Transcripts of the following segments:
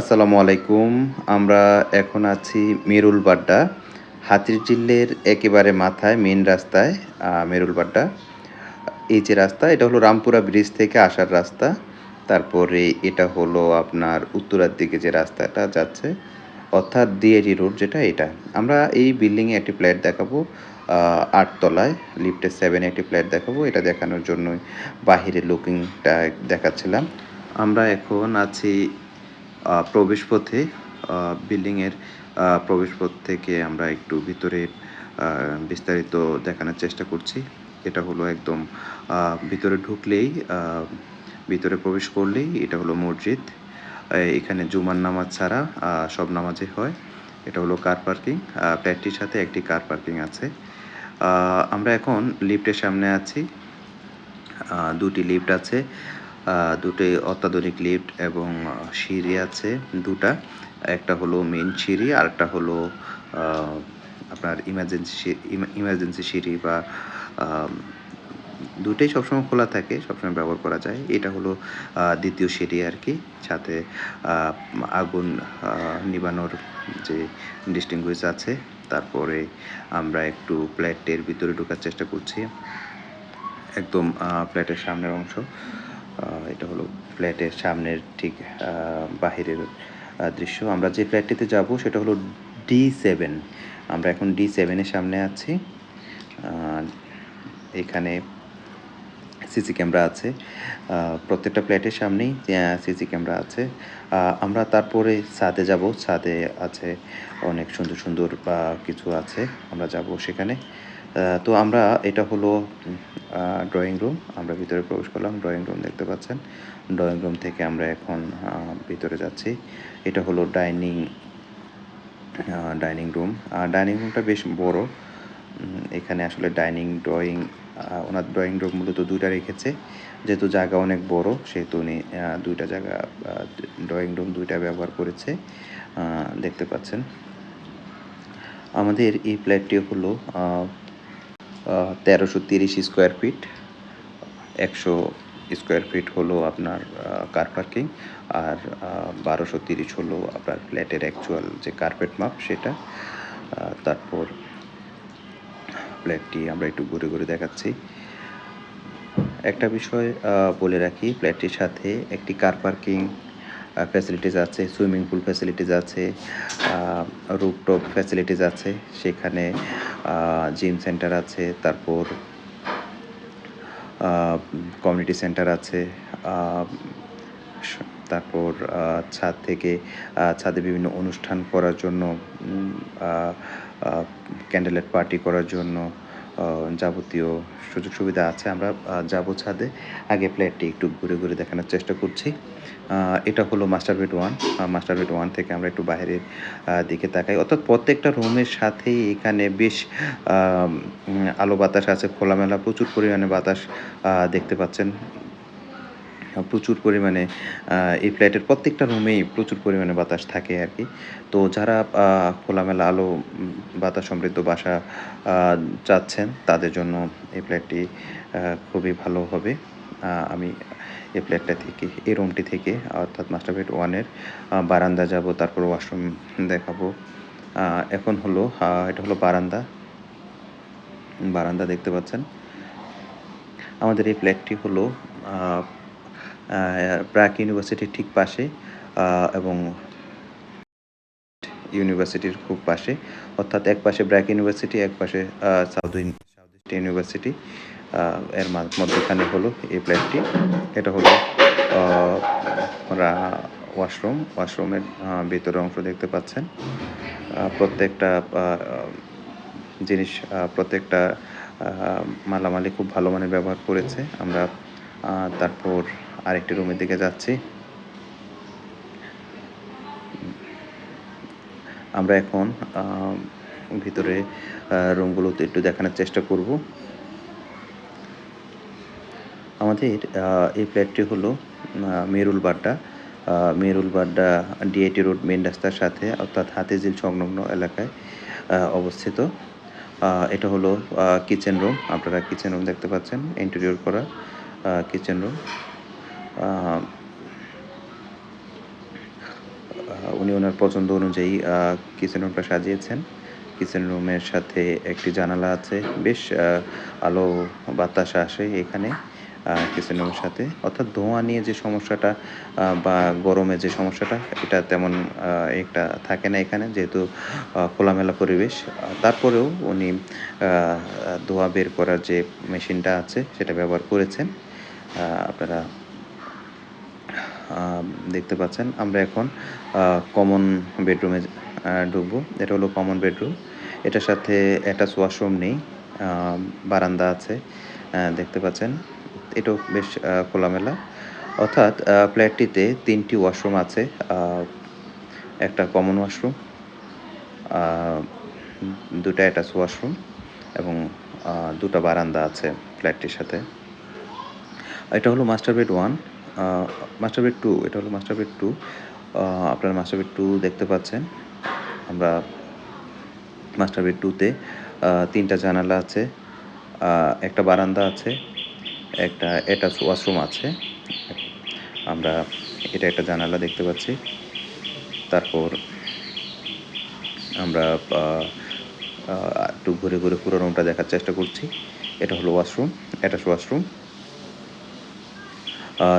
আসসালামু আলাইকুম। আমরা এখন আছি মেরুল বাড্ডা। হাতির জিল্লের একেবারে মাথায় মেন রাস্তায় আহ, মেরুল বাড্ডা। এই যে রাস্তা এটা হলো রামপুরা ব্রিজ থেকে আসার রাস্তা। তারপরে এটা হলো আপনার উত্তরার দিকে যে রাস্তাটা যাচ্ছে অর্থাৎ ডিএডি রোড যেটা এটা। আমরা এই বিল্ডিংয়ে একটি ফ্ল্যাট দেখাবো আটতলায়। লিফটের সেভেনে একটি ফ্ল্যাট দেখাবো এটা দেখানোর জন্যই বাহিরের লুকিংটা দেখাচ্ছিলাম। আমরা এখন আছি প্রবেশপথে বিল্ডিংয়ের প্রবেশপথ থেকে আমরা একটু ভিতরে বিস্তারিত দেখানোর চেষ্টা করছি। এটা হলো একদম ভিতরে ঢুকলেই ভিতরে প্রবেশ করলেই এটা হলো মসজিদ। এখানে জুমার নামাজ ছাড়া সব নামাজই হয়। এটা হলো কার পার্কিং ফ্ল্যাটটির সাথে একটি কার পার্কিং আছে। আমরা এখন লিফটের সামনে আছি। দুটি লিফট আছে। দুটি অত্যাধুনিক লিফট এবং সিঁড়ি আছে দুটা। একটা হলো মেন সিঁড়ি আর একটা হলো আপনার ইমার্জেন্সি ইমার্জেন্সি সিঁড়ি বা দুটোই সবসময় খোলা থাকে, সবসময় ব্যবহার করা যায়। এটা হলো দ্বিতীয় সিঁড়ি আর কি, সাথে আগুন নিবানোর যে ডিস্টিংগুইশ আছে। তারপরে আমরা একটু প্লেটের ভিতরে ঢোকার চেষ্টা করছি, একদম ফ্ল্যাটের সামনের অংশ। এটা হলো ফ্ল্যাটের সামনের ঠিক বাহিরের দৃশ্য। আমরা যে ফ্ল্যাটটিতে যাব সেটা হলো ডি সেভেন আমরা এখন ডি সেভেনের সামনে আছি। এখানে সিসি ক্যামেরা আছে। প্রত্যেকটা ফ্ল্যাটের সামনেই সিসি ক্যামেরা আছে। আমরা তারপরে ছাদে যাব। ছাদে আছে অনেক সুন্দর সুন্দর কিছু আছে। আমরা যাব সেখানে। তো আমরা এটা হলো ড্রয়িং রুম আমরা ভিতরে প্রবেশ করলাম ড্রয়িং রুম দেখতে পাচ্ছেন। ড্রয়িং রুম থেকে আমরা এখন ভিতরে যাচ্ছি। এটা হলো ডাইনিং ডাইনিং রুম ডাইনিং রুমটা বেশ বড়। এখানে আসলে ডাইনিং ড্রয়িং ওনার ড্রয়িং রুম মূলত দুইটা রেখেছে। যেহেতু জায়গা অনেক বড়, সেহেতু উনি দুইটা জায়গা ড্রয়িং রুম দুইটা ব্যবহার করেছে দেখতে পাচ্ছেন। আমাদের এই ফ্ল্যাটটি হলো তেরোশো তিরিশ স্কোয়ার ফিট, একশো স্কোয়ার ফিট হলো আপনার কার পার্কিং আর বারোশো তিরিশ হলো আপনার ফ্ল্যাটের অ্যাকচুয়াল যে কার্পেট মাপ সেটা। তারপর ফ্ল্যাটটি আমরা একটু ঘুরে ঘুরে দেখাচ্ছি। একটা বিষয় বলে রাখি ফ্ল্যাটটির সাথে একটি কার পার্কিং ফ্যাসিলিটিস আছে সুইমিং পুল ফ্যাসিলিটিস আছে রুপটপ ফ্যাসিলিটিস আছে, সেখানে জিম সেন্টার আছে, তারপর কমিউনিটি সেন্টার আছে তারপর ছাদ থেকে ছাদে বিভিন্ন অনুষ্ঠান করার জন্য ক্যান্ডেলেট পার্টি করার জন্য যাবতীয় সুযোগ সুবিধা আছে, আমরা যাব ছাদে। আগে ফ্ল্যাটটি একটু ঘুরে ঘুরে দেখানোর চেষ্টা করছি। এটা হলো master bed one. Master bed one থেকে আমরা একটু বাইরের দিকে তাকাই। অর্থাৎ প্রত্যেকটা রুমের সাথেই এখানে বেশ আলো বাতাস আছে, খোলামেলা, প্রচুর পরিমাণে বাতাস দেখতে পাচ্ছেন। প্রচুর পরিমাণে এই ফ্ল্যাটের প্রত্যেকটা রুমেই প্রচুর পরিমাণে বাতাস থাকে আর কি। তো যারা খোলামেলা আলো বাতাস সমৃদ্ধ বাসা চাচ্ছেন, তাদের জন্য এই ফ্ল্যাটটি খুবই ভালো হবে। আমি এই ফ্ল্যাটটা থেকে, এই রুমটি থেকে, অর্থাৎ মাস্টার বেড ওয়ানের বারান্দা যাব, তারপর ওয়াশরুম দেখাবো। এখন হলো এটা হলো বারান্দা। বারান্দা দেখতে পাচ্ছেন। আমাদের এই ফ্ল্যাটটি হলো প্রাক ইউনিভার্সিটির ঠিক পাশে এবং ইউনিভার্সিটির খুব পাশে। অর্থাৎ এক পাশে ব্র্যাক ইউনিভার্সিটি, এক পাশে সাউথ সাউথ ইস্ট ইউনিভার্সিটি এর মধ্যখানে হলো এই ফ্ল্যাটটি। এটা হলো ওয়াশরুম। ওয়াশরুমের ভেতরের অংশ দেখতে পাচ্ছেন। প্রত্যেকটা জিনিস প্রত্যেকটা মালামালি খুব ভালো মানের ব্যবহার করেছে। আমরা তারপর আরেকটি রুমের দিকে যাচ্ছি। আমরা এখন ভিতরে রুমগুলোতে একটু দেখানোর চেষ্টা করব। আমাদের এই ফ্ল্যাটটি হলো Merul Badda. Merul Badda DIT road main রাস্তার সাথে, অর্থাৎ হাতিঝিল সংলগ্ন এলাকায় অবস্থিত। এটা হলো কিচেন রুম আপনারা কিচেন রুম দেখতে পাচ্ছেন ইন্টেরিয়র করা। কিচেন রুম উনি ওনার পছন্দ অনুযায়ী কিচেন রুমটা সাজিয়েছেন। কিচেন রুমের সাথে একটি জানালা আছে। বেশ আলো বাতাস আসে এখানে কিচেন রুমের সাথে। অর্থাৎ ধোঁয়া নিয়ে যে সমস্যাটা বা গরমে যে সমস্যাটা, এটা তেমন একটা থাকে না এখানে, যেহেতু খোলামেলা পরিবেশ। তারপরেও উনি ধোঁয়া বের করার যে মেশিনটা আছে, সেটা ব্যবহার করেছেন। আপনারা দেখতে পাচ্ছেন। আমরা এখন কমন বেডরুমে ঢুকবো। এটা হলো কমন বেডরুম এটার সাথে অ্যাটাচ ওয়াশরুম নেই। বারান্দা আছে। দেখতে পাচ্ছেন। এটাও বেশ খোলামেলা। অর্থাৎ ফ্ল্যাটটিতে তিনটি ওয়াশরুম আছে। একটা কমন ওয়াশরুম দুটা অ্যাটাচ ওয়াশরুম এবং দুটা বারান্দা আছে ফ্ল্যাটটির সাথে। এটা হলো master bed one master bed two এটা হলো মাস্টার বেড টু আপনারা মাস্টার বেড টু দেখতে পাচ্ছেন। আমরা মাস্টার বেড টুতে তিনটা জানালা আছে একটা বারান্দা আছে, একটা অ্যাটাচ ওয়াশরুম আছে। আমরা এটা একটা জানালা দেখতে পাচ্ছি। তারপর আমরা একটু ঘুরে ঘুরে পুরো রুমটা দেখার চেষ্টা করছি। এটা হলো ওয়াশরুম অ্যাটাচ ওয়াশরুম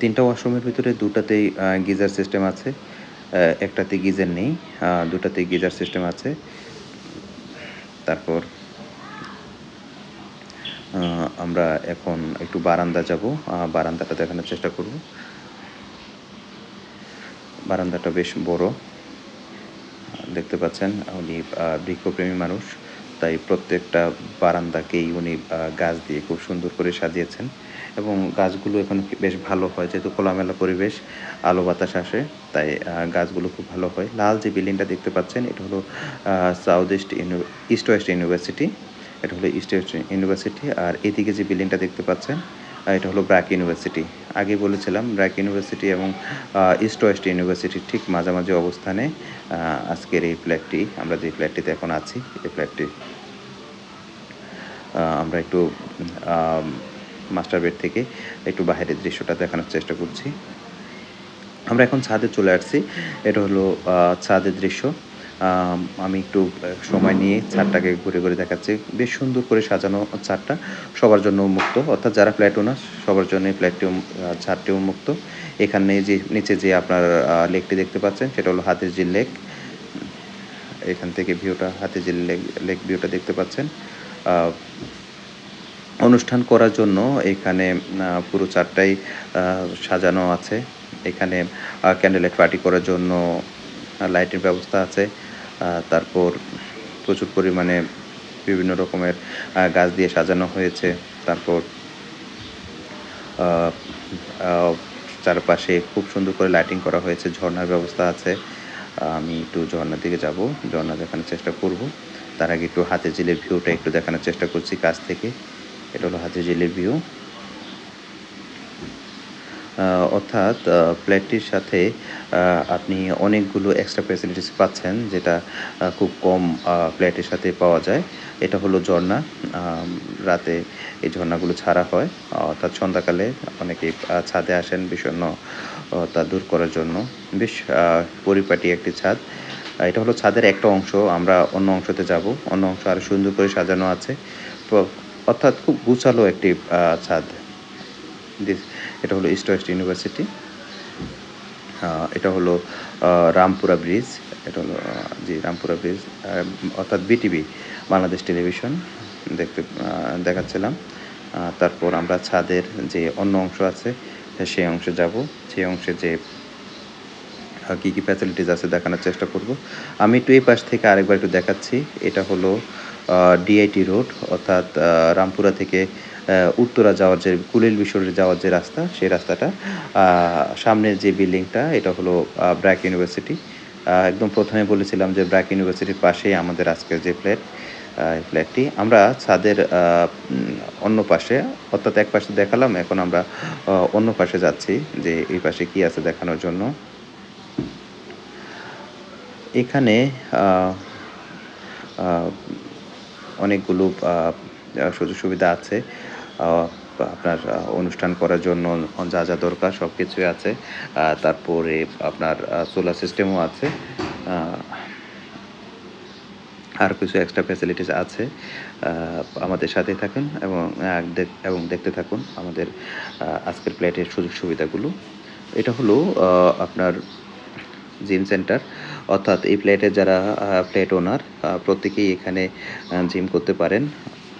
তিনটা ওয়াশরুমের ভিতরে দুটাতেই গিজার সিস্টেম আছে একটাতে গিজার নেই দুটাতে গিজার সিস্টেম আছে। তারপর আমরা এখন একটু বারান্দা যাব বারান্দাটা দেখানোর চেষ্টা করব। বারান্দাটা বেশ বড় দেখতে পাচ্ছেন, উনি বৃক্ষপ্রেমী মানুষ, তাই প্রত্যেকটা বারান্দাকেই উনি গাছ দিয়ে খুব সুন্দর করে সাজিয়েছেন। এবং গাছগুলো এখন বেশ ভালো হয়, যেহেতু খোলামেলা পরিবেশ, আলো বাতাস আসে, তাই গাছগুলো খুব ভালো হয়। লাল যে বিল্ডিংটা দেখতে পাচ্ছেন, এটা হলো south east east west university এটা হলো ইস্ট ওয়েস্ট ইউনিভার্সিটি আর এদিকে যে বিল্ডিংটা দেখতে পাচ্ছেন এটা হলো ব্র্যাক ইউনিভার্সিটি আগে বলেছিলাম ব্র্যাক ইউনিভার্সিটি এবং ইস্ট ওয়েস্ট ইউনিভার্সিটির ঠিক মাঝামাঝি অবস্থানে আজকের এই ফ্ল্যাটটি, আমরা যে ফ্ল্যাটটিতে এখন আছি, এই ফ্ল্যাটটি আমরা একটু মাস্টার বেড থেকে একটু বাইরের দৃশ্যটা দেখানোর চেষ্টা করছি। আমরা এখন ছাদে চলে আসছি। এটা হলো ছাদের দৃশ্য। আমি একটু সময় নিয়ে ছাদটাকে ঘুরে ঘুরে দেখাচ্ছি। বেশ সুন্দর করে সাজানো ছাদটা সবার জন্য উন্মুক্ত। অর্থাৎ যারা ফ্ল্যাট ওনার সবার জন্য ফ্ল্যাটটি উম- আহ, ছাদটি উন্মুক্ত। এখানে যে নিচে যে আপনার লেকটি দেখতে পাচ্ছেন সেটা হলো হাতের হাতিরঝিল লেক। এখান থেকে ভিউটা হাতিঝিল লেক লেক ভিউটা দেখতে পাচ্ছেন। অনুষ্ঠান করার জন্য এখানে পুরো চারটাই সাজানো আছে। এখানে ক্যান্ডেল লাইট পার্টি করার জন্য লাইটের ব্যবস্থা আছে। তারপর প্রচুর পরিমাণে বিভিন্ন রকমের গাছ দিয়ে সাজানো হয়েছে। তারপর চারপাশে খুব সুন্দর করে লাইটিং করা হয়েছে। ঝর্ণার ব্যবস্থা আছে। আমি একটু ঝর্ণার দিকে যাব। ঝর্ণা দেখানোর চেষ্টা করব। তার আগে একটু হাতে জিলের ভিউটা একটু দেখানোর চেষ্টা করছি কাছ থেকে। এটা হলো হাতে ভিউ অর্থাৎ আহ, ফ্ল্যাটটির সাথে আপনি অনেকগুলো এক্সট্রা ফ্যাসিলিটিস পাচ্ছেন যেটা খুব কম আহ, ফ্ল্যাটের সাথে পাওয়া যায়। এটা হলো ঝর্ণা। রাতে এই ঝর্ণাগুলো ছাড়া হয় অর্থাৎ সন্ধ্যাকালে অনেকে ছাদে আসেন বিষণ্ণ আহ, তা দূর করার জন্য। বেশ পরিপাটি একটি ছাদ। এটা হলো ছাদের একটা অংশ। আমরা অন্য অংশতে যাব। অন্য অংশ আরও সুন্দর করে সাজানো আছে। অর্থাৎ খুব গুছালো একটি ছাদ। This- এটা হলো ইস্ট ওয়েস্ট ইউনিভার্সিটি এটা হলো রামপুরা ব্রিজ। এটা হলো জি, রামপুরা ব্রিজ। অর্থাৎ বিটিভি, বাংলাদেশ টেলিভিশন। দেখতে দেখাচ্ছিলাম। তারপর আমরা ছাদের যে অন্য অংশ আছে, সেই অংশে যাব। সেই অংশে যে কী কী ফ্যাসিলিটিস আছে দেখানোর চেষ্টা করব। আমি একটু এই পাশ থেকে আরেকবার একটু দেখাচ্ছি। এটা হলো ডিআইটি রোড অর্থাৎ রামপুরা থেকে উত্তরা যাওয়ার যে কুলিল বিশ্বরে যাওয়ার যে রাস্তা, সেই রাস্তাটা সামনের যে বিল্ডিংটা, এটা হলো ব্র্যাক ইউনিভার্সিটি একদম প্রথমে বলেছিলাম যে ব্র্যাক ইউনিভার্সিটির পাশেই আমাদের আজকের যে ফ্ল্যাট এই ফ্ল্যাটটি আমরা ছাদের অন্য পাশে, অর্থাৎ এক পাশে দেখালাম, এখন আমরা অন্য পাশে যাচ্ছি, যে এই পাশে কি আছে দেখানোর জন্য। এখানে অনেকগুলো সুযোগ সুবিধা আছে। আপনার অনুষ্ঠান করার জন্য যা যা দরকার সব কিছুই আছে তারপরে আপনার সোলার সিস্টেমও আছে। আর কিছু এক্সট্রা ফ্যাসিলিটিস আছে। আমাদের সাথে থাকুন এবং এবং দেখতে থাকুন আমাদের আজকের প্লেটের সুযোগ সুবিধাগুলো এটা হলো আপনার জিম সেন্টার অর্থাৎ এই প্লেটের যারা ফ্ল্যাট ওনার প্রত্যেকেই এখানে জিম করতে পারেন।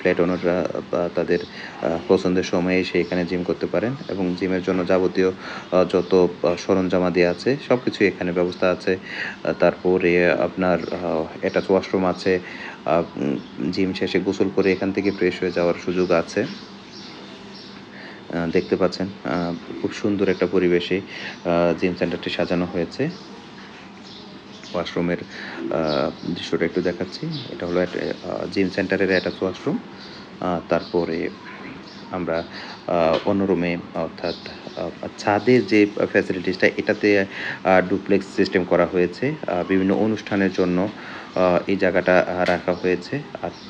প্লেট ওনাররা তাদের পছন্দের সময়ে এসে এখানে জিম করতে পারেন এবং জিমের জন্য যাবতীয় যত আহ, সরঞ্জামাদি আছে সব কিছু এখানে ব্যবস্থা আছে। তারপরে আপনার অ্যাটাচ ওয়াশরুম আছে। জিম শেষে গোসল করে এখান থেকে ফ্রেশ হয়ে যাওয়ার সুযোগ আছে। দেখতে পাচ্ছেন খুব সুন্দর একটা পরিবেশে জিম সেন্টারটি সাজানো হয়েছে। ওয়াশরুমের দৃশ্যটা একটু দেখাচ্ছি। এটা হলো জিম সেন্টারের অ্যাটাচ ওয়াশরুম। তারপরে আমরা অন্য রুমে, অর্থাৎ ছাদের যে ফ্যাসিলিটিসটা এটাতে ডুপ্লেক্স সিস্টেম করা হয়েছে। বিভিন্ন অনুষ্ঠানের জন্য এই জায়গাটা রাখা হয়েছে।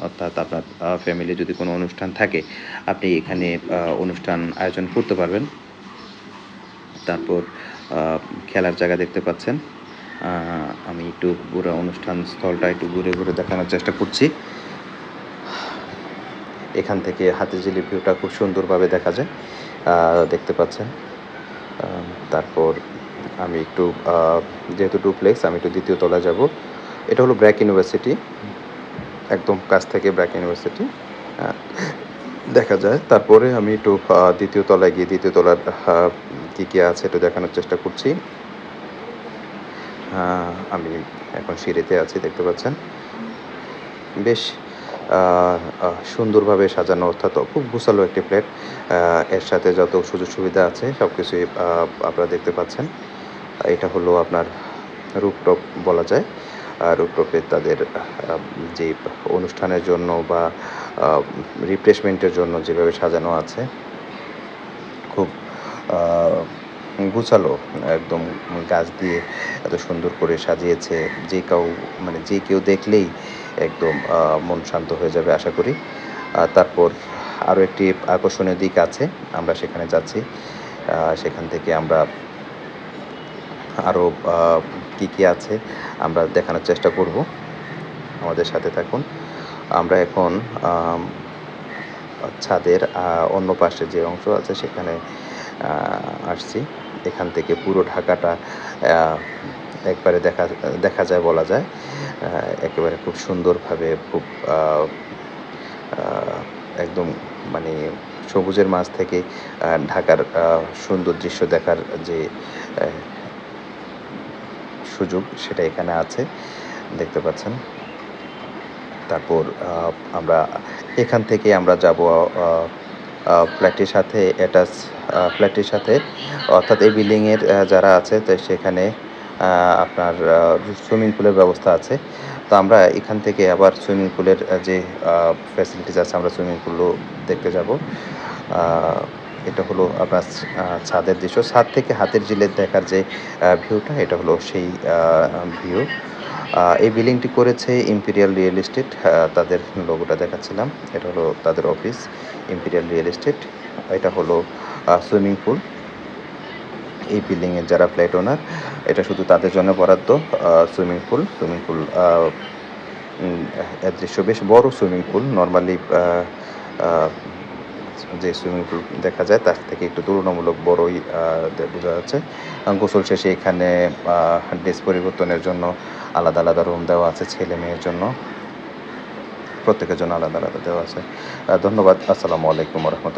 অর্থাৎ আপনার ফ্যামিলি যদি কোনো অনুষ্ঠান থাকে, আপনি এখানে অনুষ্ঠান আয়োজন করতে পারবেন। তারপর খেলার জায়গা দেখতে পাচ্ছেন। আমি একটু পুরো অনুষ্ঠান স্থলটা একটু ঘুরে ঘুরে দেখানোর চেষ্টা করছি। এখান থেকে হাতিঝিলি ভিউটা খুব সুন্দরভাবে দেখা যায়। দেখতে পাচ্ছেন। তারপর আমি একটু যেহেতু ডুপ্লেক্স আমি একটু দ্বিতীয় তলায় যাব। এটা হলো ব্র্যাক ইউনিভার্সিটি একদম কাছ থেকে ব্র্যাক ইউনিভার্সিটি দেখা যায়। তারপরে আমি একটু দ্বিতীয় তলায় গিয়ে দ্বিতীয় তলার কী কী আছে একটু দেখানোর চেষ্টা করছি। আমি এখন সিঁড়িতে আছি, দেখতে পাচ্ছেন? বেশ সুন্দরভাবে সাজানো, অর্থাৎ খুব গুছালো একটি প্লেট। এর সাথে যত সুযোগ সুবিধা আছে সব কিছুই আপনারা দেখতে পাচ্ছেন। এটা হলো আপনার রুপটপ বলা যায়। রুপটপে তাদের যে অনুষ্ঠানের জন্য বা রিফ্রেশমেন্টের জন্য যেভাবে সাজানো আছে, খুব গুছালো, একদম গাছ দিয়ে এত সুন্দর করে সাজিয়েছে, যে কেউ মানে যে কেউ দেখলেই একদম মন শান্ত হয়ে যাবে আশা করি। তারপর আরও একটি আকর্ষণীয় দিক আছে, আমরা সেখানে যাচ্ছি। সেখান থেকে আমরা আরও কী কী আছে আমরা দেখানোর চেষ্টা করব। আমাদের সাথে থাকুন। আমরা এখন ছাদের অন্য পাশে যে অংশ আছে সেখানে আসছি। এখান থেকে পুরো ঢাকাটা একবারে দেখা দেখা যায় বলা যায়। একেবারে খুব সুন্দরভাবে খুব একদম মানে সবুজের মাঝ থেকে ঢাকার সুন্দর দৃশ্য দেখার যে সুযোগ সেটা এখানে আছে, দেখতে পাচ্ছেন। তারপর আমরা এখান থেকে আমরা যাব ফ্ল্যাটের সাথে অ্যাটাচ ফ্ল্যাটের সাথে। অর্থাৎ এই বিল্ডিংয়ের যারা আছে, তো সেখানে আপনার সুইমিং পুলের ব্যবস্থা আছে। তো আমরা এখান থেকে আবার সুইমিং পুলের যে ফ্যাসিলিটিস আছে, আমরা সুইমিং পুলও দেখতে যাব। এটা হলো আপনার ছাদের দৃশ্য। ছাদ থেকে হাতের জিলের দেখার যে ভিউটা, এটা হলো সেই ভিউ। এই বিল্ডিংটি করেছে ইম্পিরিয়াল রিয়েল এস্টেট তাদের লোগোটা দেখাচ্ছিলাম। এটা হলো তাদের অফিস ইম্পিরিয়াল রিয়েল এস্টেট এটা হলো সুইমিং পুল। এই বিল্ডিংয়ের যারা ফ্ল্যাট ওনার এটা শুধু তাদের জন্য বরাদ্দ সুইমিং পুল। সুইমিং পুল দৃশ্য বেশ বড় সুইমিং পুল। নর্মালি যে সুইমিং পুল দেখা যায়, তার থেকে একটু তুলনামূলক বড়ই বোঝা যাচ্ছে। গোসল শেষে এখানে ড্রেস পরিবর্তনের জন্য আলাদা আলাদা রুম দেওয়া আছে ছেলে মেয়ের জন্য। প্রত্যেকের জন্য আলাদা আলাদা দেওয়া আছে। ধন্যবাদ। আসসালামু আলাইকুম রহমতুল্লাহ।